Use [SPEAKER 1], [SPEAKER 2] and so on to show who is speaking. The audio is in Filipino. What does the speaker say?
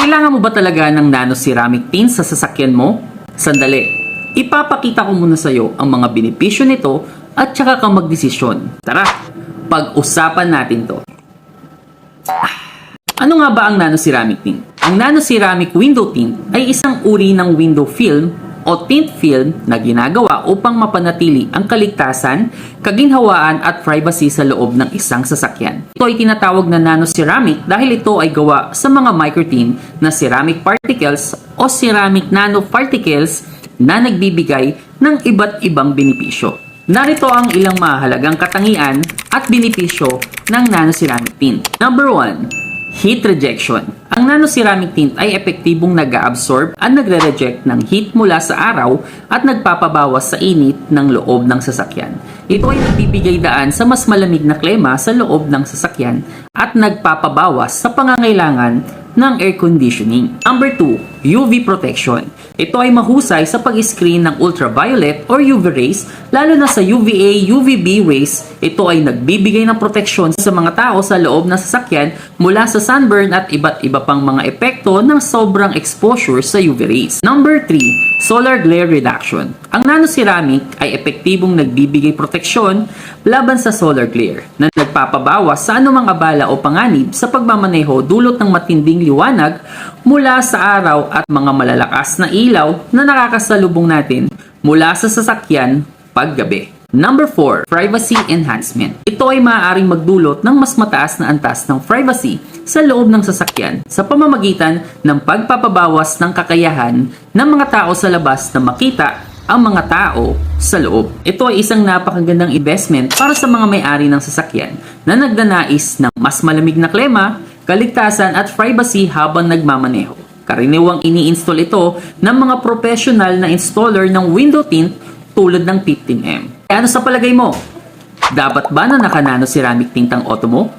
[SPEAKER 1] Kailangan mo ba talaga ng nano ceramic tint sa sasakyan mo? Sandali, ipapakita ko muna sa iyo ang mga benepisyo nito at saka ka magdesisyon. Tara, pag-usapan natin to. Ano nga ba ang nano ceramic tint? Ang nano ceramic window tint ay isang uri ng window film o tint film na ginagawa upang mapanatili ang kaligtasan, kaginhawaan at privacy sa loob ng isang sasakyan. Ito ay tinatawag na nano ceramic dahil ito ay gawa sa mga microtint na ceramic particles o ceramic nanoparticles na nagbibigay ng iba't ibang benepisyo. Narito ang ilang mahalagang katangian at benepisyo ng nanoceramic tint. Number 1, heat rejection. Ang nanoceramic tint ay epektibong nag-absorb at nagre-reject ng heat mula sa araw at nagpapabawas sa init ng loob ng sasakyan. Ito ay nagbibigay daan sa mas malamig na klima sa loob ng sasakyan at nagpapabawas sa pangangailangan ng air conditioning. Number 2, UV protection. Ito ay mahusay sa pag-screen ng ultraviolet or UV rays, lalo na sa UVA, UVB rays. Ito ay nagbibigay ng proteksyon sa mga tao sa loob ng sasakyan mula sa sunburn at iba't iba pang mga epekto ng sobrang exposure sa UV rays. Number 3, solar glare reduction. Ang nanoceramic ay epektibong nagbibigay proteksyon laban sa solar glare na nagpapabawas sa anumang abala o panganib sa pagmamaneho dulot ng matinding liwanag mula sa araw at mga malalakas na ilaw na nakakasalubong natin mula sa sasakyan paggabi. Number 4, privacy enhancement. Ito ay maaaring magdulot ng mas mataas na antas ng privacy sa loob ng sasakyan sa pamamagitan ng pagpapabawas ng kakayahan ng mga tao sa labas na makita ang mga tao sa loob. Ito ay isang napakagandang investment para sa mga may-ari ng sasakyan na nagdanais ng mas malamig na klima, kaligtasan at privacy habang nagmamaneho. Karaniwang ini-install ito ng mga professional na installer ng window tint tulad ng 15M. E ano sa palagay mo? Dapat ba na naka-nano ceramic tint ang auto mo?